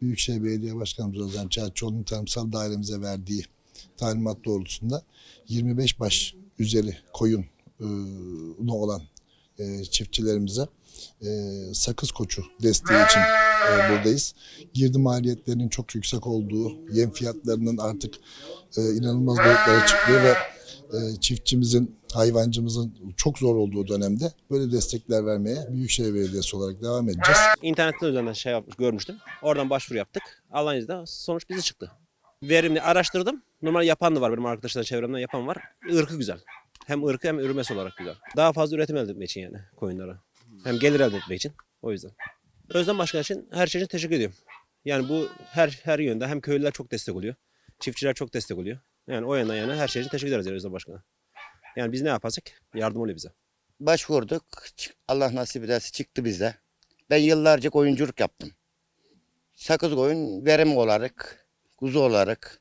Büyükşehir Belediye Başkanımız Özlem Çerçoğlu'nun tarımsal dairemize verdiği talimat doğrultusunda 25 baş üzeri koyun e, olan e, çiftçilerimize e, sakız koçu desteği için e, buradayız. Girdi maliyetlerinin çok yüksek olduğu, yem fiyatlarının artık e, inanılmaz boyutlara çıktığı ve çiftçimizin, hayvancımızın çok zor olduğu dönemde böyle destekler vermeye Büyükşehir Belediyesi olarak devam edeceğiz. İnternetten üzerinden şey yapmış, görmüştüm. Oradan başvuru yaptık. Allah'ın izniyle sonuç bize çıktı. Verimli araştırdım. Normal yapan da var benim arkadaşlar çevremden yapan var. Irkı güzel. Hem ırkı hem ürümesi olarak güzel. Daha fazla üretim elde etmek için yani koyunlara. Hem gelir elde etmek için. O yüzden. Özlem Başkan için her şey için teşekkür ediyorum. Yani bu her her yönde hem köylüler çok destek oluyor. Çiftçiler çok destek oluyor. Yani o yönden yani her şey için teşekkür ederiz yani Özlem Başkan'a. Yani biz ne yaparsak yardım oluyor bize. başvurduk. Allah nasip ederse çıktı bize. Ben yıllarca oyunculuk yaptım. Sakız koyun verim olarak, kuzu olarak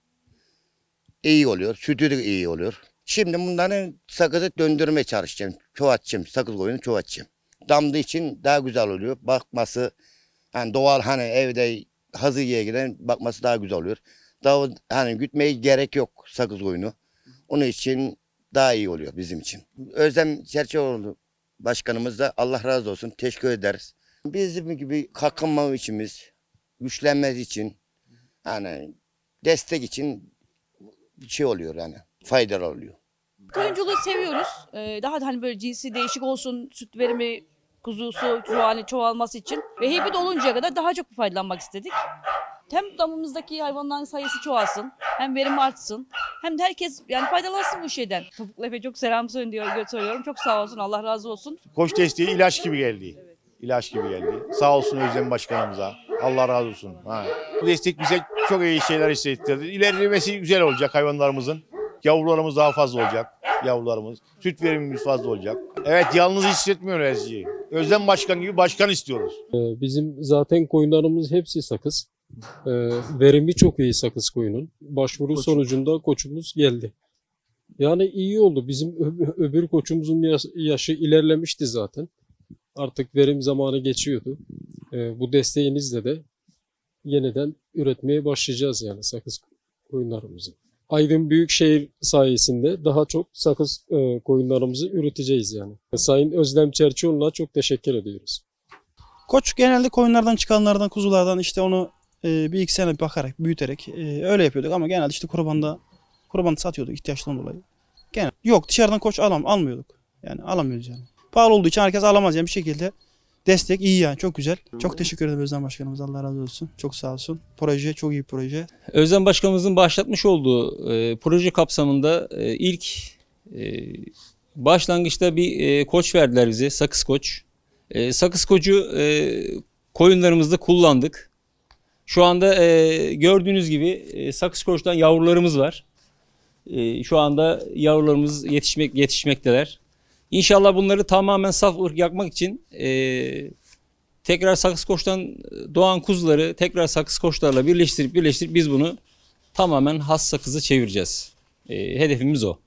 iyi oluyor. Sütü de iyi oluyor. Şimdi bunların sakızı döndürmeye çalışacağım. Çoğaltacağım. Sakız koyunu çoğaltacağım. Damdı için daha güzel oluyor. Bakması hani doğal hani evde hazır yere giden bakması daha güzel oluyor. Daha hani gütmeye gerek yok sakız koyunu. Onun için daha iyi oluyor bizim için. Özlem Çerçeoğlu başkanımız da Allah razı olsun teşekkür ederiz. Bizim gibi kalkınma içimiz, güçlenmez için hani destek için bir şey oluyor yani faydalı oluyor. Koyunculuğu seviyoruz. Ee, daha da hani böyle cinsi değişik olsun, süt verimi, kuzusu çoğal, çoğalması için. Ve heybi doluncaya kadar daha çok faydalanmak istedik. Hem damımızdaki hayvanların sayısı çoğalsın, hem verim artsın, hem de herkes yani faydalansın bu şeyden. Topuklu Efe çok selam söylüyor, söylüyorum. Çok sağ olsun, Allah razı olsun. Koç desteği ilaç gibi geldi. İlaç gibi geldi. Sağ olsun Özlem Başkanımıza. Allah razı olsun. Ha. Bu destek bize çok iyi şeyler hissettirdi. İlerlemesi güzel olacak hayvanlarımızın. Yavrularımız daha fazla olacak. Yavrularımız. Süt verimimiz fazla olacak. Evet yalnız hissetmiyor her şeyi. Özlem Başkan gibi başkan istiyoruz. Ee, Bizim zaten koyunlarımız hepsi sakız. Ee, Verimi çok iyi sakız koyunun. Başvuru sonucunda koçumuz geldi. Yani iyi oldu. Bizim öbür koçumuzun yaş- yaşı ilerlemişti zaten. Artık verim zamanı geçiyordu. Ee, Bu desteğinizle de yeniden üretmeye başlayacağız yani sakız koyunlarımızı. Aydın Büyükşehir sayesinde daha çok sakız e, koyunlarımızı üreteceğiz yani. Sayın Özlem Çerçioğlu'na çok teşekkür ediyoruz. Koç genelde koyunlardan çıkanlardan, kuzulardan işte onu e, bir iki sene bakarak, büyüterek e, öyle yapıyorduk ama genelde işte kurbanda kurban satıyorduk ihtiyaçtan dolayı. Genel yok dışarıdan koç alam almıyorduk. Yani alamıyoruz yani. Pahalı olduğu için herkes alamaz yani bir şekilde destek iyi yani çok güzel. Çok teşekkür ederim Özlem Başkanımız Allah razı olsun. Çok sağ olsun. Proje çok iyi bir proje. Özlem Başkanımızın başlatmış olduğu e, proje kapsamında e, ilk e, başlangıçta bir e, koç verdiler bize, sakız koç. E, sakız koçu e, koyunlarımızda kullandık. Şu anda e, gördüğünüz gibi e, sakız koçtan yavrularımız var. E, şu anda yavrularımız yetişmek yetişmekteler. İnşallah bunları tamamen saf ırk yapmak için e, tekrar sakız koçtan doğan kuzuları tekrar sakız koçlarla birleştirip birleştirip biz bunu tamamen has sakızı çevireceğiz. E, hedefimiz o.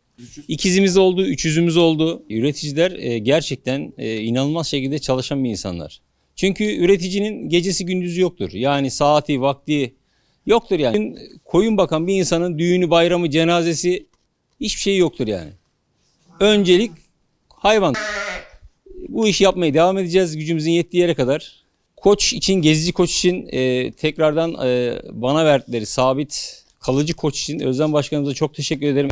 İkizimiz oldu, üçüzümüz oldu. Üreticiler e, gerçekten e, inanılmaz şekilde çalışan bir insanlar. Çünkü üreticinin gecesi gündüzü yoktur. Yani saati, vakti yoktur yani. Koyun bakan bir insanın düğünü, bayramı, cenazesi hiçbir şey yoktur yani. Öncelik hayvan. Bu işi yapmaya devam edeceğiz gücümüzün yettiği yere kadar. Koç için, gezici koç için e, tekrardan e, bana verdikleri sabit kalıcı koç için Özlem Başkanımıza çok teşekkür ederim.